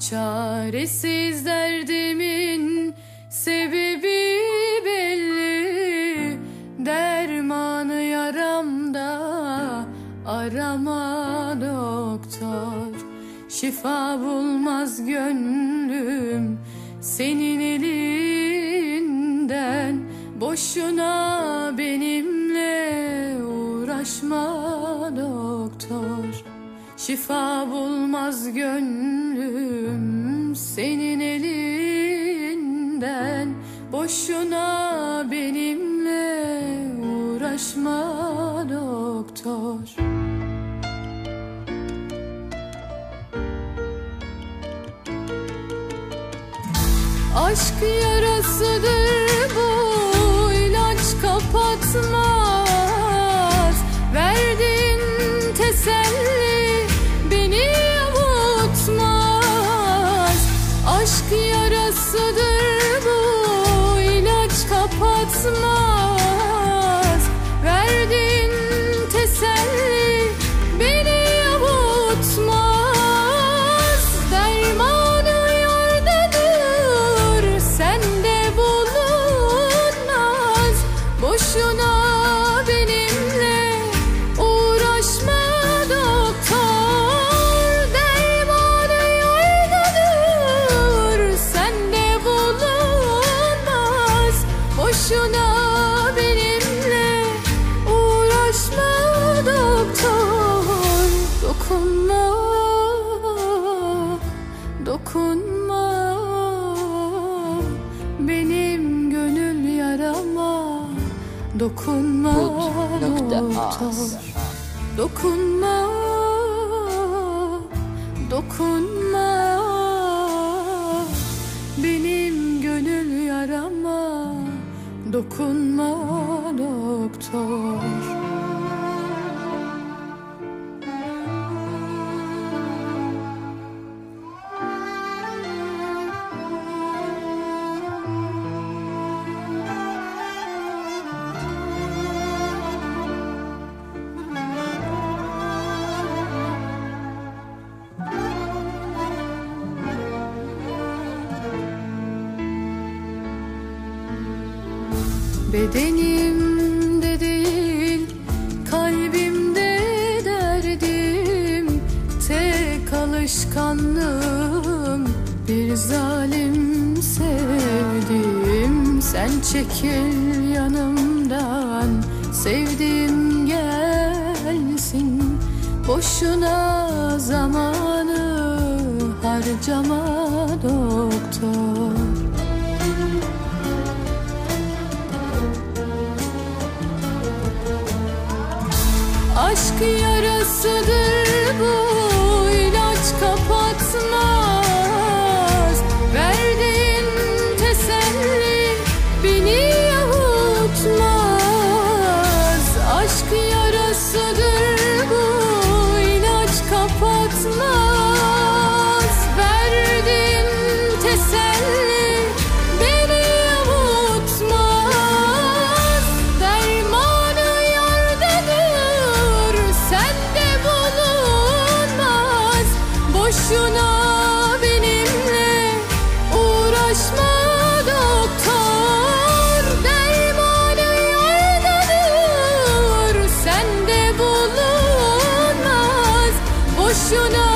Çaresiz derdimin sebebi belli. Dermanı yaramda arama doktor. Şifa bulmaz gönlüm senin elinden. Boşuna benimle uğraşma doktor Şifa bulmaz gönlüm senin elinden. Boşuna benimle uğraşma doktor. Aşk yarasıdır ilaç kapatmaz Verdin teselli beni avutmaz. Dermanı yardadır sende bulunmaz. Boşuna Dokunma, dokunma. Benim gönül yarama Dokunma doktor Bedenimde değil kalbimde derdim. Tek alışkanlığım bir zalim sevdim Sen çekil yanımdan sevdiğim gelsin. Boşuna zamanı harcama doktor aşk yarasıdır. Bu ilaç kapatmaz you know